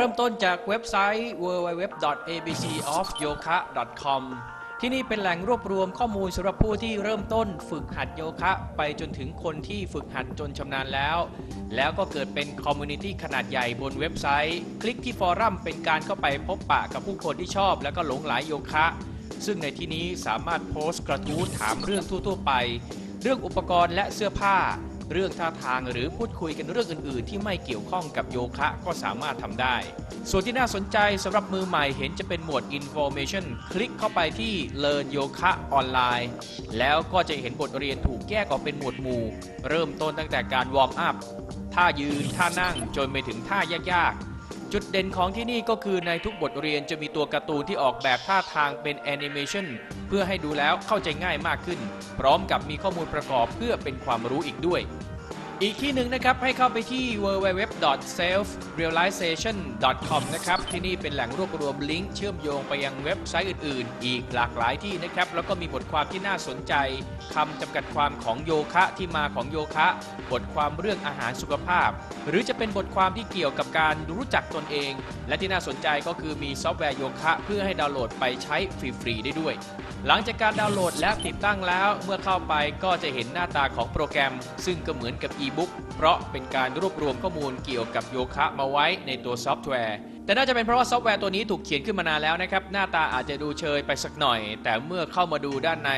เริ่มต้นจากเว็บไซต์ www.abcofyoga.com ที่นี่เป็นแหล่งรวบรวมข้อมูลสำหรับผู้ที่เริ่มต้นฝึกหัดโยคะ ไปจนถึงคนที่ฝึกหัดจนชำนาญแล้ว แล้วก็เกิดเป็นคอมมูนิตี้ขนาดใหญ่บนเว็บไซต์ คลิกที่ฟอรัมเป็นการเข้าไปพบปะกับผู้คนที่ชอบ แล้วก็หลงไหลโยคะ ซึ่งในที่นี้สามารถโพสต์กระทู้ถามเรื่องทั่วๆไป เรื่องอุปกรณ์และเสื้อผ้า เรื่องท่าทางหรือพูดคุยกันเรื่องอื่น ๆ ที่ไม่เกี่ยวข้องกับโยคะก็สามารถทำได้ ส่วนที่น่าสนใจสำหรับมือใหม่เห็นจะเป็นหมวด Information คลิกเข้าไปที่ Learn โยคะออนไลน์แล้วก็จะเห็นบทเรียนถูกแยกออกเป็นหมวดหมู่ เริ่มต้นตั้งแต่การวอร์มอัพท่ายืนท่านั่งจนไปถึงท่ายากๆ จุดเด่นของที่นี่ก็คือในทุกบทเรียนจะมีตัวการ์ตูนที่ออกแบบท่าทางเป็นแอนิเมชันเพื่อให้ดูแล้วเข้าใจง่ายมากขึ้น พร้อมกับมีข้อมูลประกอบเพื่อเป็นความรู้อีกด้วย อีกที่หนึ่งนะครับ ให้เข้าไปที่ www.selfrealization.com นะครับ ที่นี่เป็นแหล่งรวบรวมลิงก์เชื่อมโยงไปยังเว็บไซต์อื่น ๆ อีกหลากหลายที่นะครับ แล้วก็มีบทความที่น่าสนใจคำจำกัดความของโยคะที่มาของโยคะ บทความเรื่องอาหารสุขภาพ หรือจะเป็นบทความที่เกี่ยวกับการรู้จักตนเอง และที่น่าสนใจก็คือมีซอฟต์แวร์โยคะ เพื่อให้ดาวน์โหลดไปใช้ฟรี ๆ ได้ด้วย หลังจากการดาวน์โหลดและติดตั้งแล้ว เมื่อเข้าไปก็จะเห็นหน้าตาของโปรแกรม ซึ่งก็เหมือนกับอีบุ๊กเพราะเป็นการรวบรวมข้อมูลเกี่ยวกับโยคะมาไว้ในตัวซอฟต์แวร์ แต่น่าจะเป็นเพราะว่าซอฟต์แวร์ตัวนี้ถูกเขียนขึ้นมานานแล้วนะครับ หน้าตาอาจจะดูเชยไปสักหน่อย แต่เมื่อเข้ามาดูด้านใน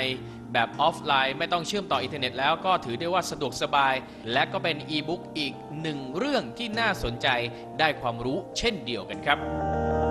แบบออฟไลน์ไม่ต้องเชื่อมต่ออินเทอร์เน็ตแล้วก็ถือได้ว่าสะดวกสบาย และก็เป็นอีบุ๊กอีกหนึ่งเรื่องที่น่าสนใจได้ความรู้เช่นเดียวกันครับ